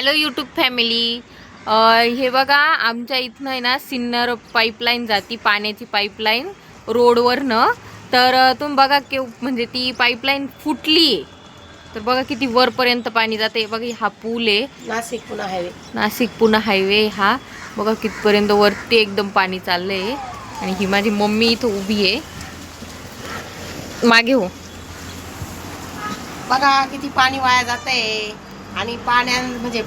Hello YouTube family. हे बघा आमच्या इथनं आहे ना सिन्नर पाईपलाईन जाती पाण्याची पाईपलाईन रोडवरनं. तर तुम्ही बघा के म्हणजे ती पाईपलाईन फुटली आहे. तर बघा किती वरपर्यंत पाणी जाते बघा हा पूल आहे. नाशिक पुन्हा हायवे. नाशिक पुणे हायवे हा. बघा कितपर्यंत वरती एकदम पाणी चाललंय. आणि ही माझी मम्मी इथं उभी आहे. मागे हो. बघा किती पाणी वाया जातंय. आणि पाण्या म्हणजे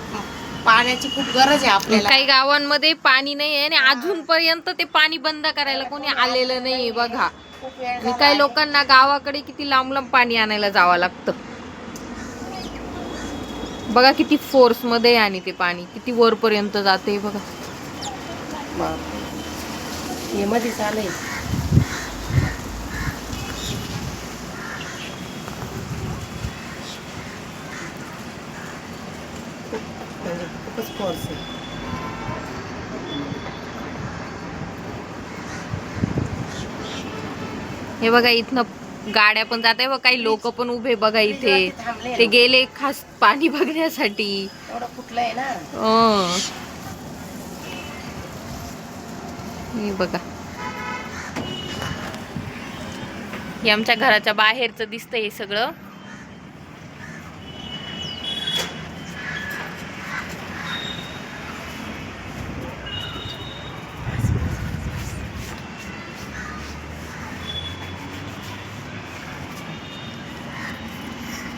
पाण्याची खूप गरज आहे आपल्याला. काही गावांमध्ये पाणी नाही आहे आणि अजूनपर्यंत ते पाणी बंद करायला कोणी आलेलं नाही बघा. आणि काही. लोकांना गावाकडे किती लांब लांब पाणी आणायला जावं लागतं. बघा किती फोर्समध्ये आणि ते पाणी. किती वरपर्यंत जाते बघा. हे मध्येच आलंय. आहे. हे बघा इथनं गाड्या पण जात आहे बघा काही लोक पण उभे बघा इथे. ते. गेले खास पाणी बघण्यासाठी. बघा. हे आमच्या घराच्या बाहेरचं दिसतंय हे सगळं.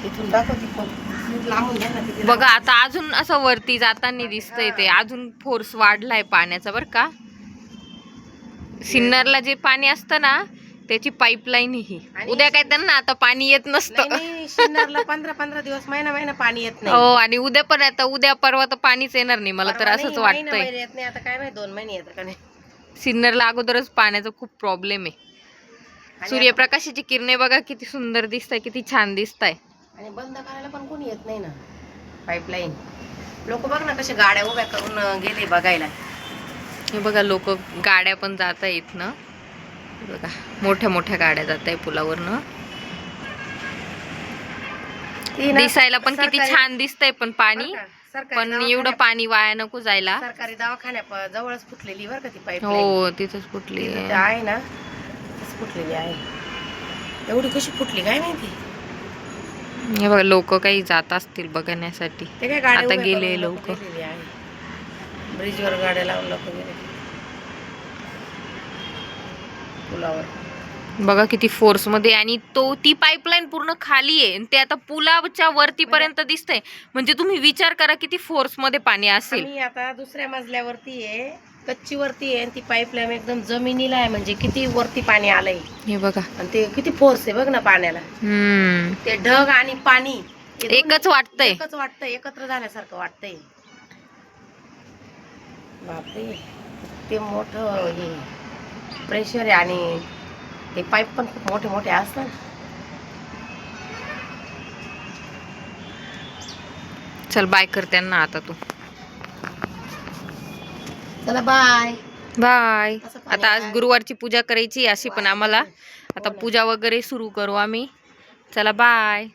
इथून बघा आता अजून असं वरती जाताना दिसतंय ते. अजून फोर्स वाढलाय पाण्याचा बर का? सिन्नरला जे पाणी असतं ना त्याची पाईपलाईन ही. उद्या काय त्यांना आता पाणी येत नसतं. नाही शिन्नरला पंधरा पंधरा दिवस महिना महिना पाणी येत नाही. हो आणि उद्या पण आता उद्या परवा तर पाणीच येणार नाही मला तर असंच वाटतंय. येत नाही आता काय माहिती दोन महिने येतं का नाही. सिन्नरला अगोदरच पाण्याचा खूप प्रॉब्लेम आहे. सूर्यप्रकाशाची किरणे बघा किती सुंदर दिसत आहे किती छान दिसत आहे आणि बंद करायला पण कोणी येत नाही ना. पाईपलाईन लोक बघ ना कशा गाड्या उभ्या करून गेले बघायला. हे बघा लोक गाड्या पण जात आहेत हे बघा मोठ्या मोठ्या गाड्या जात आहे पुलावरनं ना दिसायला पण किती छान दिसतंय पण पाणी. पण एवढं पाणी वाया नको जायला. सरकारी दवाखान्या जवळच फुटलेली बरं का ती पाईप हो तिथंच कुठली आहे. ना फुटलेली आहे. एवढी कशी फुटली काय माहिती? हे बघा लोक काही जात असतील बघण्यासाठी. ते काय गाड्या आता उभ्या गेले करून लोकं. गेलेली आहे. ब्रिजवर गाड्या लावून लोक गेले. पुलावर. बघा किती फोर्समध्ये आणि तो ती पाईपलाईन पूर्ण खाली आहे. आणि ते आता पुलाच्या वरती पर्यंत दिसतंय. म्हणजे तुम्ही विचार करा किती फोर्समध्ये पाणी असेल. आम्ही आता दुसऱ्या मजल्यावरती आहे. कच्ची वरती आहे आणि ती पाईपलाईन एकदम जमिनीला आहे म्हणजे किती वरती पाणी आलंय. हे बघा. आणि ते किती फोर्स आहे बघ ना पाण्याला. हम्म. ते ढग आणि पाणी हे दोन्ही एकच वाटतंय. एकच वाटतंय एकत्र झाल्यासारखं वाटतंय. बापरे. ते मोठं हे. प्रेशर आहे आणि ते पाईप पण खूप मोठे मोठे असतात. चल बाय कर त्यांना आता तू. चला बाय बाय आता आज. गुरुवारची पूजा करायची अशी पण आम्हाला. आता पूजा वगैरे सुरू करू आम्ही. चला बाय